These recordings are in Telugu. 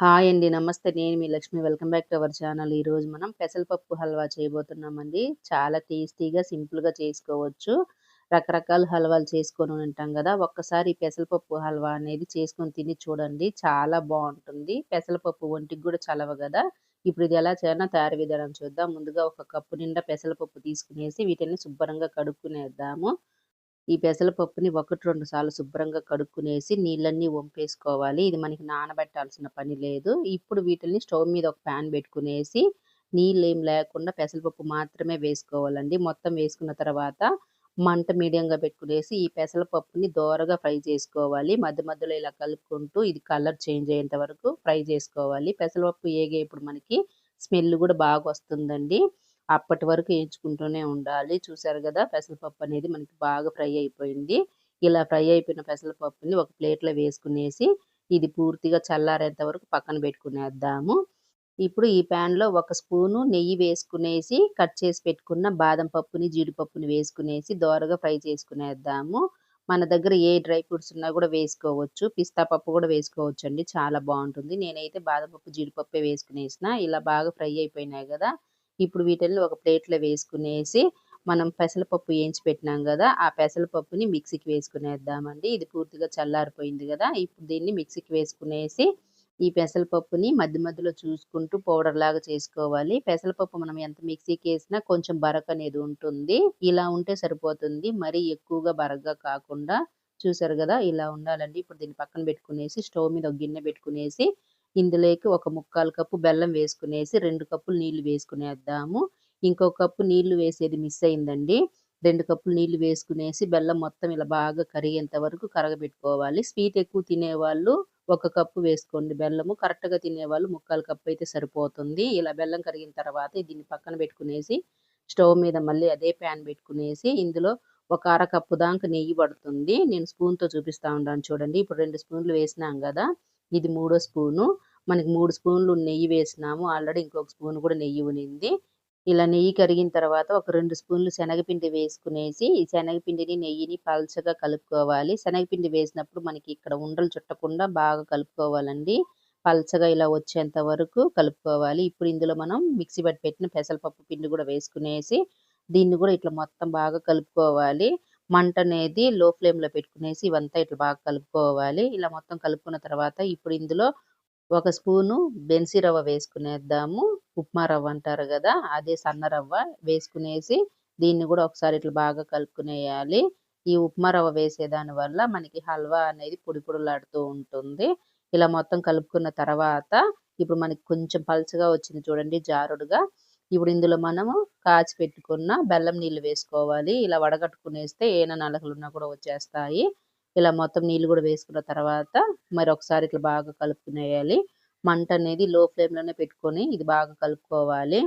హాయ్ అండి. నమస్తే. నేను మీ Lakshmi. Welcome back to our channel. ఈరోజు మనం పెసరపప్పు హల్వా చేయబోతున్నామండి. చాలా టేస్టీగా, సింపుల్‌గా చేసుకోవచ్చు. రకరకాల హల్వాలు చేసుకొని ఉంటాం కదా ఒక్కసారి పెసరపప్పు హల్వా అనేది చేసుకొని తిని చూడండి. చాలా బాగుంటుంది పెసరపప్పు ఒంటికి కూడా చలవ కదా ఇప్పుడు ఇది ఎలా చేయాలో తయారు విధానం చూద్దాం. ముందుగా ఒక కప్పు నిండా పెసరపప్పు తీసుకునేసి వీటిని శుభ్రంగా కడుక్కునేద్దాము. ఈ పెసరపప్పుని 1, 2 సార్లు శుభ్రంగా కడుక్కునేసి నీళ్ళన్నీ వంపేసుకోవాలి. ఇది మనకి నానబెట్టాల్సిన పని లేదు. ఇప్పుడు వీటిల్ని స్టవ్ మీద ఒక ప్యాన్ పెట్టుకునేసి నీళ్ళు ఏం లేకుండా పెసరపప్పు మాత్రమే వేసుకోవాలండి. మొత్తం వేసుకున్న తర్వాత మంట మీడియంగా పెట్టుకునేసి ఈ పెసరపప్పుని దోరగా ఫ్రై చేసుకోవాలి. మధ్య మధ్యలో ఇలా కలుపుకుంటూ ఇది కలర్ చేంజ్ అయ్యేంత వరకు ఫ్రై చేసుకోవాలి. పెసరపప్పు ఏగేప్పుడు మనకి స్మెల్ కూడా బాగా వస్తుందండి అప్పటి వరకు వేయించుకుంటూనే ఉండాలి. చూసారు కదా పెసరపప్పు అనేది మనకి బాగా ఫ్రై అయిపోయింది. ఇలా ఫ్రై అయిపోయిన పెసరపప్పుని ఒక ప్లేట్‌లో వేసుకునేసి ఇది పూర్తిగా చల్లారేంత వరకు పక్కన పెట్టుకునేద్దాము. ఇప్పుడు ఈ పాన్‌లో ఒక స్పూను నెయ్యి వేసుకునేసి కట్ చేసి పెట్టుకున్న బాదం పప్పుని, జీడిపప్పుని వేసుకునేసి దోరగా ఫ్రై చేసుకునేద్దాము. మన దగ్గర ఏ డ్రై ఫ్రూట్స్ ఉన్నా కూడా వేసుకోవచ్చు. పిస్తా పప్పు కూడా వేసుకోవచ్చు అండి చాలా బాగుంటుంది నేనైతే బాదం పప్పు, జీడిపప్పే వేసుకునేసిన. ఇలా బాగా ఫ్రై అయిపోయినాయి కదా ఇప్పుడు వీటిని ఒక ప్లేట్‌లో వేసుకునేసి మనం పెసరపప్పు వేయించి పెట్టినాం కదా ఆ పెసరపప్పుని మిక్సీకి వేసుకునేద్దామండి. ఇది పూర్తిగా చల్లారిపోయింది కదా ఇప్పుడు దీన్ని మిక్సీకి వేసుకునేసి ఈ పెసరపప్పుని మధ్య మధ్యలో చూసుకుంటూ పౌడర్ లాగా చేసుకోవాలి. పెసరపప్పు మనం ఎంత మిక్సీకి వేసినా కొంచెం బరక అనేది ఉంటుంది. ఇలా ఉంటే సరిపోతుంది. మరీ ఎక్కువగా బరగ్గా కాకుండా చూసారు కదా ఇలా ఉండాలండి. ఇప్పుడు దీన్ని పక్కన పెట్టుకునేసి స్టవ్ మీద ఒక గిన్నె పెట్టుకునేసి ఇందులోకి ఒక ముక్కాలు కప్పు బెల్లం వేసుకునేసి రెండు కప్పులు నీళ్ళు వేసుకునేద్దాము. ఇంకో కప్పు నీళ్ళు వేసేది మిస్ అయిందండి. రెండు కప్పులు నీళ్ళు వేసుకునేసి బెల్లం మొత్తం ఇలా బాగా కరిగేంత వరకు కరగబెట్టుకోవాలి. స్వీట్ ఎక్కువ తినేవాళ్ళు ఒక కప్పు వేసుకోండి బెల్లము. కరెక్ట్‌గా తినేవాళ్ళు ముక్కాలు కప్పు అయితే సరిపోతుంది. ఇలా బెల్లం కరిగిన తర్వాత దీన్ని పక్కన పెట్టుకునేసి స్టవ్ మీద మళ్ళీ అదే పాన్ పెట్టుకునేసి ఇందులో ఒక అర కప్పు దాకా నెయ్యి పడుతుంది. నేను స్పూన్‌తో చూపిస్తా ఉండాను చూడండి. ఇప్పుడు రెండు స్పూన్లు వేసినాం కదా ఇది మూడో స్పూను. మనకి మూడు స్పూన్లు నెయ్యి వేసినాము. ఆల్రెడీ ఇంకొక స్పూన్ కూడా నెయ్యి ఉనింది. ఇలా నెయ్యి కరిగిన తర్వాత ఒక రెండు స్పూన్లు శనగపిండి వేసుకునేసి ఈ శనగపిండిని, నెయ్యిని పల్చగా కలుపుకోవాలి. శనగపిండి వేసినప్పుడు మనకి ఇక్కడ ఉండలు చుట్టకుండా బాగా కలుపుకోవాలండి. పల్చగా ఇలా వచ్చేంత వరకు కలుపుకోవాలి. ఇప్పుడు ఇందులో మనం మిక్సీ పట్టి పెట్టిన పెసరపప్పు పిండి కూడా వేసుకునేసి దీన్ని కూడా ఇట్లా మొత్తం బాగా కలుపుకోవాలి. మంట అనేది లో ఫ్లేమ్‌లో పెట్టుకునేసి ఇవంతా ఇట్లా బాగా కలుపుకోవాలి. ఇలా మొత్తం కలుపుకున్న తర్వాత ఇప్పుడు ఇందులో ఒక స్పూను బెన్సీ రవ్వ వేసుకునేద్దాము. ఉప్మా రవ్వ అంటారు కదా అదే సన్న రవ్వ వేసుకునేసి దీన్ని కూడా ఒకసారి ఇట్లా బాగా కలుపుకునేయాలి. ఈ ఉప్మా రవ్వ వేసేదాని వల్ల మనకి హల్వా అనేది పొడి పొడులాడుతూ ఉంటుంది. ఇలా మొత్తం కలుపుకున్న తర్వాత ఇప్పుడు మనకి కొంచెం పల్చగా వచ్చింది చూడండి జారుడుగా. ఇప్పుడు ఇందులో మనము కాచి పెట్టుకున్న బెల్లం నీళ్ళు వేసుకోవాలి. ఇలా వడగట్టుకునేస్తే ఏన నలకలున్నా కూడా వచ్చేస్తాయి. ఇలా మొత్తం నీళ్ళు కూడా వేసుకున్న తర్వాత మరి ఒకసారి ఇట్లా బాగా కలుపుకునేయాలి. మంట అనేది లో ఫ్లేమ్‌లోనే పెట్టుకొని ఇది బాగా కలుపుకోవాలి.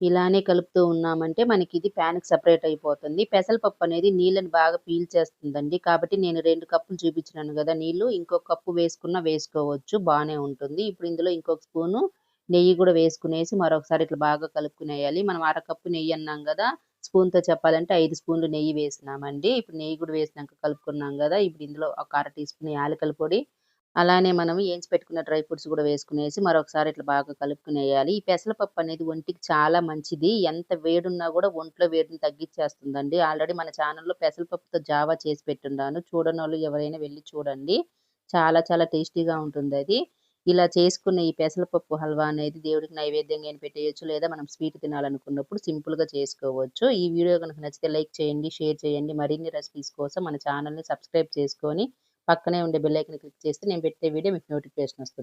ఇలానే కలుపుతూ ఉన్నామంటే మనకి ఇది ప్యాన్కి సెపరేట్ అయిపోతుంది. పెసరపప్పు అనేది నీళ్ళని బాగా పీల్చేస్తుందండి. కాబట్టి నేను రెండు కప్పులు చూపించినాను కదా నీళ్ళు. ఇంకొక కప్పు వేసుకున్నా వేసుకోవచ్చు. బానే ఉంటుంది. ఇప్పుడు ఇందులో ఇంకొక స్పూను నెయ్యి కూడా వేసుకునేసి మరొకసారి ఇట్లా బాగా కలుపుకునేయాలి. మనం అర కప్పు నెయ్యి అన్నాం కదా స్పూన్‌తో చెప్పాలంటే ఐదు స్పూన్లు నెయ్యి వేసినామండి. ఇప్పుడు నెయ్యి కూడా వేసినాక కలుపుకున్నాం కదా ఇప్పుడు ఇందులో ఒక అర టీ స్పూన్ యాలకుల పొడి, అలానే మనం ఏంచి పెట్టుకున్న డ్రై ఫ్రూట్స్ కూడా వేసుకునేసి మరొకసారి ఇట్లా బాగా కలుపుకునేయాలి. ఈ పెసరపప్పు అనేది ఒంటికి చాలా మంచిది. ఎంత వేడున్నా కూడా ఒంట్లో వేడిని తగ్గించేస్తుందండి ఆల్రెడీ మన ఛానల్‌లో పెసరపప్పుతో జావా చేసి పెట్టున్నాను చూడనోళ్ళు ఎవరైనా వెళ్ళి చూడండి. చాలా చాలా టేస్టీగా అది ఇలా చేసుకున్న ఈ పెసరపప్పు హల్వా అనేది దేవుడికి నైవేద్యంగా అయినా లేదా మనం స్వీట్ తినాలనుకున్నప్పుడు సింపుల్‌గా చేసుకోవచ్చు. ఈ వీడియో కనుక నచ్చితే లైక్ చేయండి, షేర్ చేయండి. మరిన్ని రెసిపీస్ కోసం మన ఛానల్‌ని సబ్స్క్రైబ్ చేసుకొని పక్కనే ఉండే బెల్ ఐకాన్ క్లిక్ చేస్తే నేను పెట్టే వీడియో మీకు నోటిఫికేషన్ వస్తుంది.